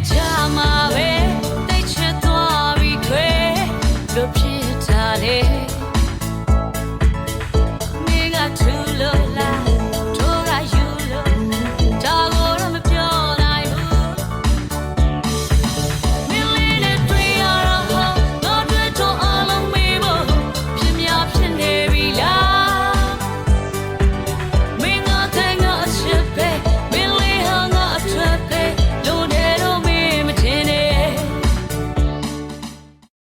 Chama, babe, they chat to our regret. Look, she's